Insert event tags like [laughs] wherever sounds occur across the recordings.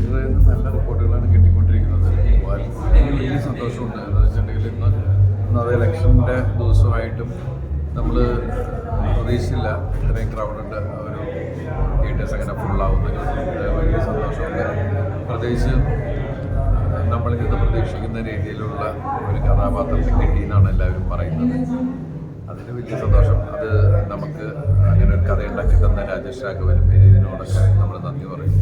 തിയേറ്ററിൽ നിന്ന് നല്ല റിപ്പോർട്ടുകളാണ് കിട്ടിക്കൊണ്ടിരിക്കുന്നത്. വലിയ സന്തോഷമുണ്ട്. എന്താണെന്ന് വെച്ചിട്ടുണ്ടെങ്കിൽ ഇന്ന് ഇന്നത് ഇലക്ഷന്റെ ദിവസമായിട്ടും നമ്മൾ പ്രതീക്ഷിച്ചില്ല. ഇത്രയും ക്രൗഡുണ്ട് ഒരു തിയേറ്റേഴ്സ് അങ്ങനെ ഫുള്ളാവുന്നത് വലിയ സന്തോഷമുണ്ട്. പ്രത്യേകിച്ച് നമ്മളിന്ന് പ്രതീക്ഷിക്കുന്ന രീതിയിലുള്ള ഒരു കഥാപാത്രത്തെ കിട്ടിയെന്നാണ് എല്ലാവരും പറയുന്നത്. അതിന് വലിയ സന്തോഷം. അത് നമുക്ക് അങ്ങനെ ഒരു കഥ ഉണ്ടാക്കി തന്ന രാജേഷ് രാഘവനും ഇതിനോടൊക്കെ നമ്മൾ നന്ദി പറയും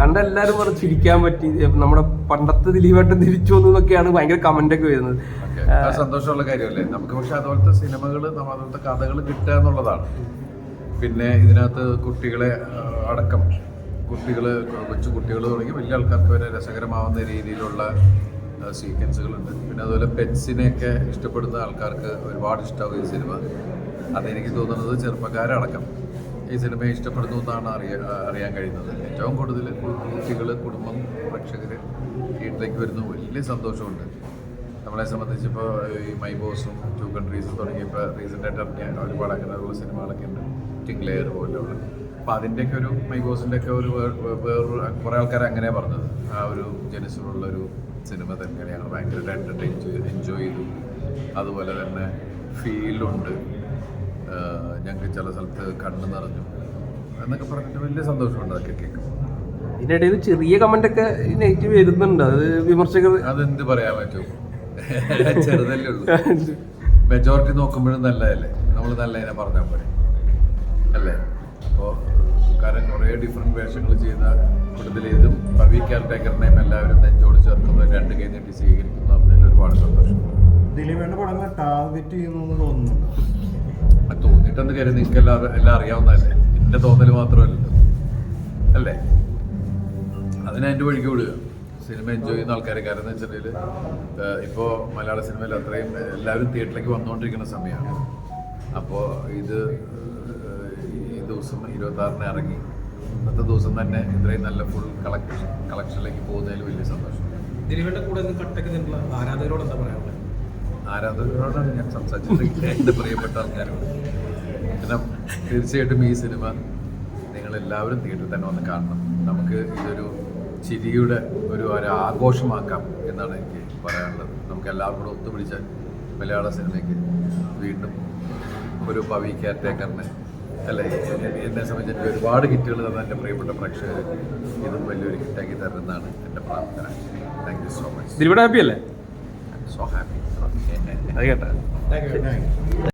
കണ്ട എല്ലാരും പറഞ്ഞു ചിരിക്കാൻ പറ്റി. നമ്മുടെ പണ്ടത്തെ ദിലീപായിട്ട് തിരിച്ചു വന്നു എന്നൊക്കെയാണ് ഭയങ്കര കമന്റ് ഒക്കെ വരുന്നത്. സന്തോഷമുള്ള കാര്യമല്ലേ? നമുക്ക് പക്ഷെ അതുപോലത്തെ സിനിമകൾ അതുപോലത്തെ കഥകൾ കിട്ടുക എന്നുള്ളതാണ്. പിന്നെ ഇതിനകത്ത് കുട്ടികളെ അടക്കം കുട്ടികൾ കൊച്ചു കുട്ടികൾ തുടങ്ങി വലിയ ആൾക്കാർക്ക് വരെ രസകരമാവുന്ന രീതിയിലുള്ള സീക്വൻസുകളുണ്ട് പിന്നെ അതുപോലെ പെറ്റ്സിനെയൊക്കെ ഇഷ്ടപ്പെടുന്ന ആൾക്കാർക്ക് ഒരുപാട് ഇഷ്ടമാവും ഈ സിനിമ. അതെനിക്ക് തോന്നുന്നത് ചെറുപ്പക്കാരടക്കം. ഈ സിനിമയെ ഇഷ്ടപ്പെടുന്നു എന്നാണ് അറിയ അറിയാൻ കഴിയുന്നത്. ഏറ്റവും കൂടുതൽ കുട്ടികൾ കുടുംബം പ്രേക്ഷകർ വീട്ടിലേക്ക് വരുന്നു. വലിയ സന്തോഷമുണ്ട്. നമ്മളെ സംബന്ധിച്ച് ഇപ്പോൾ ഈ മൈ ബോസും ടു കൺട്രീസും തുടങ്ങിയപ്പോൾ റീസെന്റായിട്ട് ഇറങ്ങിയ ഒരുപാട് അങ്ങനെയുള്ള സിനിമകളൊക്കെ ഉണ്ട്. ടിംഗ്ലെയർ പോലെയുള്ള. അപ്പോൾ അതിന്റെയൊക്കെ ഒരു മൈ ബോസിന്റെയൊക്കെ ഒരു വേറൊരു കുറേ ആൾക്കാർ അങ്ങനെ പറഞ്ഞത്. ആ ഒരു ജനസിലുള്ളൊരു സിനിമ തന്നെയാണ്. ഞങ്ങൾ ഭയങ്കരമായിട്ട് ചെയ്ത് എൻജോയ് ചെയ്തു. അതുപോലെ തന്നെ ഫീലുണ്ട് ഞങ്ങൾക്ക് ചില സ്ഥലത്ത് കണ്ണ് നിറഞ്ഞു. എന്നൊക്കെ പറഞ്ഞിട്ട് വലിയ സന്തോഷമുണ്ട് അതൊക്കെ കേൾക്കും ഇതിനിടയിൽ ചെറിയ കമന്റ് ഒക്കെ നെഗറ്റീവ് വരുന്നുണ്ട്. അത് വിമർശകർ അതെന്ത് പറയാൻ പറ്റും? [laughs] ചെറുതല്ലേ ഉള്ളൂ. മെജോറിറ്റി നോക്കുമ്പോഴും നല്ലതല്ലേ? നമ്മൾ നല്ലതിനെ പറഞ്ഞാൽ പോലെ അല്ലേ? അപ്പോൾ കാരണം കുറേ ഡിഫറെന്റ് വേഷങ്ങൾ ചെയ്ത കൂടുതൽ ഇതും പവി കെയർടേക്കറിനെയും എല്ലാവരും നെഞ്ചോട് ചേർക്കുന്നു. രണ്ട് കൈ നീട്ടി സ്വീകരിക്കുന്നു. അതിൽ ഒരുപാട് സന്തോഷം. ദിലീപേണ്ട പടങ്ങൾ ടാർഗറ്റ് ചെയ്യുന്നു എന്ന് തോന്നുന്നുണ്ട്. തോന്നിയിട്ടെന്ന് കാര്യം നിങ്ങൾക്ക് എല്ലാം എല്ലാം അറിയാവുന്നതല്ലേ? എന്റെ തോന്നൽ മാത്രമല്ലല്ലോ അല്ലേ? അതിനെ എന്റെ വഴിക്ക് വിടുക. സിനിമ എൻജോയ് ചെയ്യുന്ന ആൾക്കാരെ. കാരണം എന്ന് വെച്ചിട്ടുണ്ടെങ്കിൽ ഇപ്പോൾ മലയാള സിനിമയിൽ അത്രയും എല്ലാവരും തിയേറ്ററിലേക്ക് വന്നുകൊണ്ടിരിക്കുന്ന സമയമാണ് അപ്പോൾ ഇത് ഈ ദിവസം ഇരുപത്തി ആറിന് ഇറങ്ങി. ഇന്നത്തെ ദിവസം തന്നെ ഇത്രയും നല്ല ഫുൾ കളക്ഷൻ കളക്ഷനിലേക്ക് പോകുന്നതിൽ വലിയ സന്തോഷം. ദിലീപിന്റെ കൂടെ നിന്ന് കട്ടക്ക് നിന്നുള്ള ആരാധകരോട് എന്താ പറയാനുള്ളത്? ആരാധകരോടാണ് ഞാൻ സംസാരിച്ചത് എന്റെ പ്രിയപ്പെട്ട ആൾക്കാരോട്. പിന്നെ തീർച്ചയായിട്ടും ഈ സിനിമ നിങ്ങളെല്ലാവരും തിയേറ്ററിൽ തന്നെ വന്ന് കാണണം. നമുക്ക് ഇതൊരു ചിരിയുടെ ഒരു ഒരു ആഘോഷമാക്കാം എന്നാണ് എനിക്ക് പറയാനുള്ളത്. നമുക്ക് എല്ലാവർക്കും കൂടെ ഒത്തുപിടിച്ച മലയാള സിനിമയ്ക്ക് വീണ്ടും ഒരു പവി കെയർടേക്കറിനെ അല്ലേ എന്നെ സംബന്ധിച്ച് എനിക്ക് ഒരുപാട് ഹിറ്റുകൾ തന്ന എന്റെ പ്രിയപ്പെട്ട പ്രേക്ഷകർ ഇതും വലിയൊരു ഹിറ്റാക്കി തരുന്നതാണ് എന്റെ പ്രാർത്ഥന. Thank you so much happy അല്ലേ? സോ ഹാപ്പി അത് കേട്ടോ. Thank you thank you